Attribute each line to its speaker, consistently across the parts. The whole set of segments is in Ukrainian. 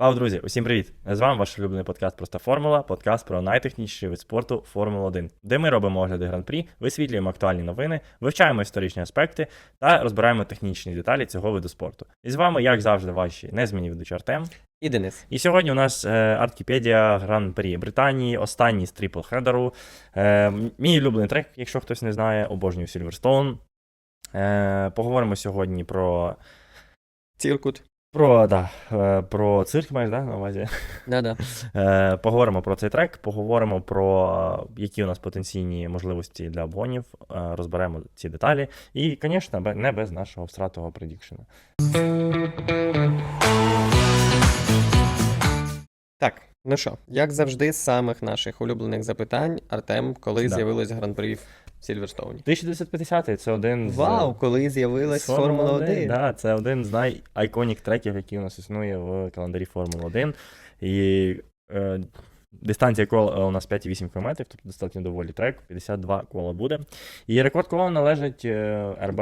Speaker 1: Вау, друзі, усім привіт! З вами ваш улюблений подкаст Проста Формула, подкаст про найтехнічніший вид спорту Формула 1, де ми робимо огляди гран-прі, висвітлюємо актуальні новини, вивчаємо історичні аспекти та розбираємо технічні деталі цього виду спорту. І з вами, як завжди, ваші незмінні ведучі Артем.
Speaker 2: І Денис.
Speaker 1: І сьогодні у нас е, Арткіпедія Гран-прі Британії, останній з трипл хедеру. Е, мій улюблений трек, якщо хтось не знає, обожнюю Silverstone. Е, поговоримо сьогодні про.
Speaker 2: Ціркут.
Speaker 1: Про, да, е, про цирк маєш, да, на увазі?
Speaker 2: Да-да.
Speaker 1: Е, Поговоримо про цей трек, поговоримо про е, які у нас потенційні можливості для обгонів, розберемо ці деталі. І, звісно, не без нашого всратого предікшена.
Speaker 2: Так, ну що, як завжди, з самих наших улюблених запитань, Артем, коли
Speaker 1: Да.
Speaker 2: з'явилось гран-прі в Сільверстоуні?
Speaker 1: 1950 це один з.
Speaker 2: Вау, коли з'явилась Формула 1.
Speaker 1: Да, це один з найайконік треків, який у нас існує в календарі Формули 1. І е, дистанція кола е, у нас 5,8 км, тобто достатньо доволі трек, 52 кола буде. І рекорд кола належить е, РБ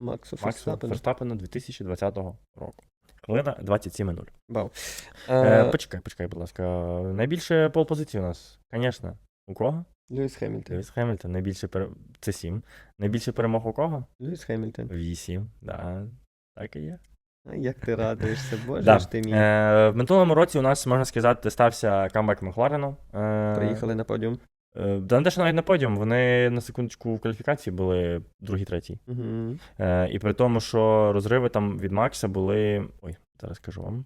Speaker 2: Максу Ферстапену.
Speaker 1: Ферстапену 2020 року. Хвилина 27.0.
Speaker 2: Вау.
Speaker 1: Е,
Speaker 2: Е,
Speaker 1: почекай, почекай, будь ласка. Найбільше пол позицій у нас, звісно. У кого?
Speaker 2: Льюіс Хемільтон.
Speaker 1: Льюіс Хемільтон. Найбільше пере... Це 7. Найбільше перемог у кого?
Speaker 2: Льюіс Хемільтон.
Speaker 1: 8. Да, так і є.
Speaker 2: А, Як ти радуєшся, боже
Speaker 1: Да.
Speaker 2: ж ти мій.
Speaker 1: Е, в минулому році у нас, можна сказати, стався камбек Макларену. Е,
Speaker 2: Приїхали на подіум.
Speaker 1: Е, да, не те, що навіть на подіум, вони на секундочку в кваліфікації були другий, третій.
Speaker 2: Угу.
Speaker 1: Е, і при тому, що розриви там від Макса були. Ой, зараз скажу вам.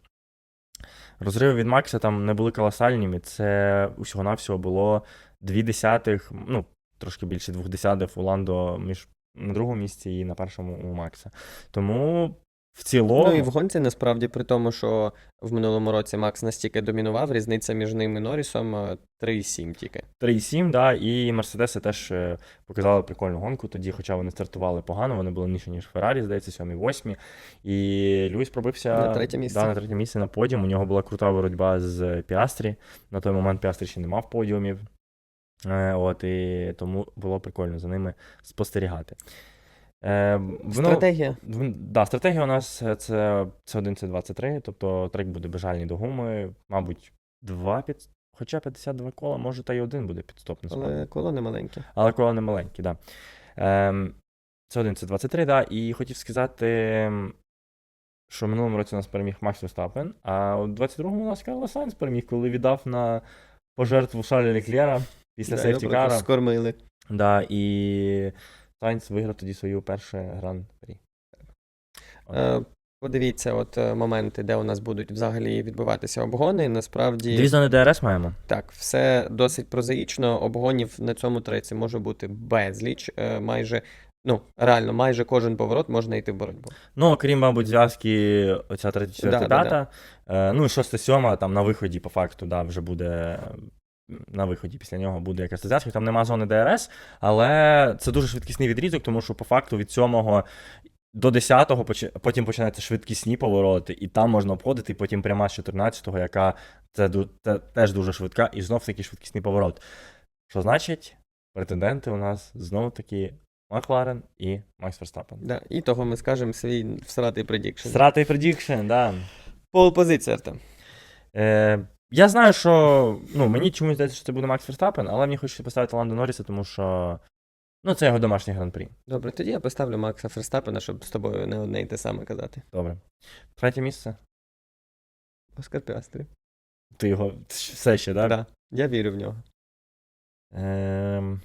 Speaker 1: Розриви від Макса там не були колосальними. Це усього-навсього було дві десятих, ну, трошки більше двох десятих у Ландо між на другому місці і на першому у Макса. Тому в цілому.
Speaker 2: Ну і в гонці насправді при тому, що в минулому році Макс настільки домінував, різниця між ним і Норрісом е, 3,7 тільки.
Speaker 1: 3,7, да, і Мерседеси теж е, показали прикольну гонку тоді, хоча вони стартували погано, вони були нижче, ніж Феррарі, здається, 7-8. І Льюіс пробився
Speaker 2: На третє місце.
Speaker 1: Да, на третє місце на подіум. У нього була крута боротьба з Піастрі. На той момент Піастрі ще не мав подіумів. Е, от, і тому було прикольно за ними спостерігати. Е, воно-
Speaker 2: Стратегія.
Speaker 1: в- Да, стратегія у нас е, це, це 1 це 23, тобто трек буде безжальний до гуми, мабуть, 2 під. Хоча 52 кола, може, та й один буде підстоп насправді.
Speaker 2: Але коло не маленьке.
Speaker 1: Але кола не маленькі, так. Да. Ем, це 1 це 23, да. І хотів сказати, ем, що в минулому році у нас переміг Макс Верстапен, а у 22-му у нас Карлос Сайнс переміг, коли віддав на пожертву Шарлі Леклера після
Speaker 2: Да, його просто
Speaker 1: кара.
Speaker 2: Скормили.
Speaker 1: Да, і Сайнс виграв тоді свою перше гран-прі.
Speaker 2: Е, Подивіться, от е, моменти, де у нас будуть взагалі відбуватися обгони. Насправді
Speaker 1: Дві зони ДРС маємо.
Speaker 2: так, все досить прозаїчно. Обгонів на цьому треці може бути безліч. Е, Майже ну реально, майже кожен поворот можна йти в боротьбу.
Speaker 1: Ну, окрім, мабуть, зв'язки оця 34
Speaker 2: Да, да,
Speaker 1: дата. Е, ну і 6-7 там на виході, по факту, да, вже буде. На виході після нього буде якась зв'язка. Там нема зони ДРС, але це дуже швидкісний відрізок, тому що по факту від 7 до 10-го потім починаються швидкісні повороти, і там можна обходити, і потім пряма з 14-го, яка це, це теж дуже швидка, і знов таки швидкісний поворот. Що значить, претенденти у нас знов таки Макларен і Макс Верстапен.
Speaker 2: Да. І того ми скажемо свій всратий предікшн.
Speaker 1: Стратий предікшн, да.
Speaker 2: Пол позиція Артем.
Speaker 1: Е, я знаю, що ну, мені чомусь здається, що це буде Макс Верстапен, але мені хочеться поставити Ландо Норріса, тому що ну, це його домашній гран-прі.
Speaker 2: Добре, тоді я поставлю Макса Ферстапена, щоб з тобою не одне й те саме казати.
Speaker 1: Добре. Третє місце.
Speaker 2: Оскар Піастрі.
Speaker 1: Ти його все ще, так?
Speaker 2: Да. Я вірю в нього.
Speaker 1: Ем...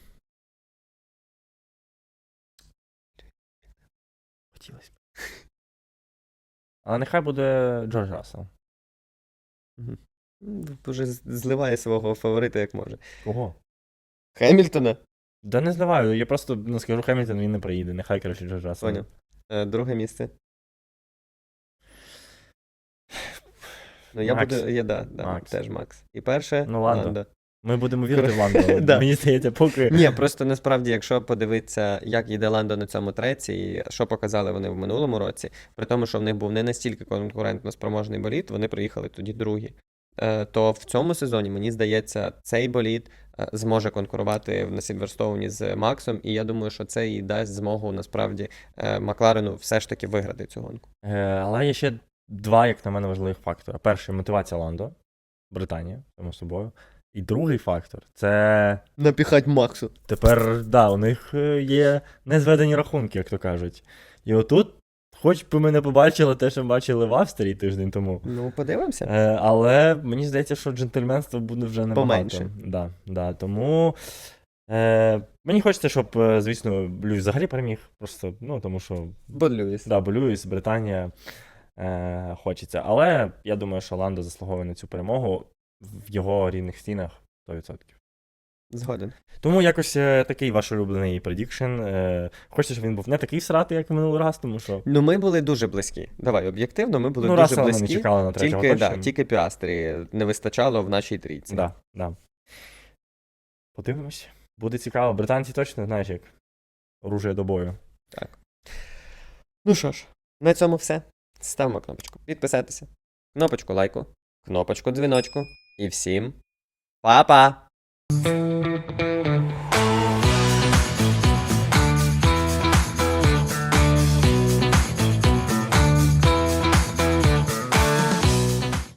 Speaker 1: Хотілося б. Але нехай буде Джордж Рассел.
Speaker 2: Мгм. З- зливає свого фаворита як може.
Speaker 1: Кого?
Speaker 2: Хемільтона.
Speaker 1: Да не зливаю, я просто ну, скажу Хемільтон, він не приїде. Нехай, коротше, Джордж Рассел.
Speaker 2: Поняв. Е, Друге місце. Ну, я
Speaker 1: Макс.
Speaker 2: буду. Я, да, да,
Speaker 1: Макс.
Speaker 2: теж Макс. І перше.
Speaker 1: Ну, Ландо.
Speaker 2: Ландо.
Speaker 1: Ми будемо вірити в Ландо. але
Speaker 2: Да.
Speaker 1: Мені здається, поки.
Speaker 2: Ні, просто насправді, якщо подивитися, як йде Ландо на цьому треці, і що показали вони в минулому році, при тому, що в них був не настільки конкурентно спроможний боліт, вони приїхали тоді другі. Е, То в цьому сезоні, мені здається, цей боліт е, зможе конкурувати на Сільверстоуні з Максом, і я думаю, що це і дасть змогу насправді е, Макларену все ж таки виграти цю гонку.
Speaker 1: Але є ще два, як на мене, важливих фактора. Перший мотивація Ландо, Британія, само собою. І другий фактор це
Speaker 2: Напіхать Максу.
Speaker 1: тепер, да, у них є незведені рахунки, як то кажуть. І отут, хоч би ми не побачили те, що ми бачили в Австрії тиждень тому.
Speaker 2: Ну, подивимося.
Speaker 1: Е, але мені здається, що джентльменство буде вже набагато.
Speaker 2: Поменше.
Speaker 1: Да, да, тому е, мені хочеться, щоб, е, звісно, Льюіс взагалі переміг. Просто, ну, тому що
Speaker 2: Бо Льюіс.
Speaker 1: да, бо Льюіс, Британія е, хочеться. Але я думаю, що Ландо заслуговує на цю перемогу в його рідних стінах 100%.
Speaker 2: Згоден.
Speaker 1: Тому якось е, такий ваш улюблений предікшн. Е, хочеться, щоб він був не такий сратий, як минулий раз, тому що
Speaker 2: Ну, ми були дуже близькі. Давай, об'єктивно, ми були
Speaker 1: ну,
Speaker 2: дуже
Speaker 1: Рассела ми не
Speaker 2: близькі.
Speaker 1: чекали на третього
Speaker 2: Тільки,
Speaker 1: точно.
Speaker 2: да, тільки Піастрі не вистачало в нашій трійці.
Speaker 1: Да, да. Подивимось. Буде цікаво. Британці точно, знаєш, як оружие до бою.
Speaker 2: Ну що ж, на цьому все. Ставимо кнопочку підписатися, кнопочку лайку, кнопочку дзвіночку і всім па-па!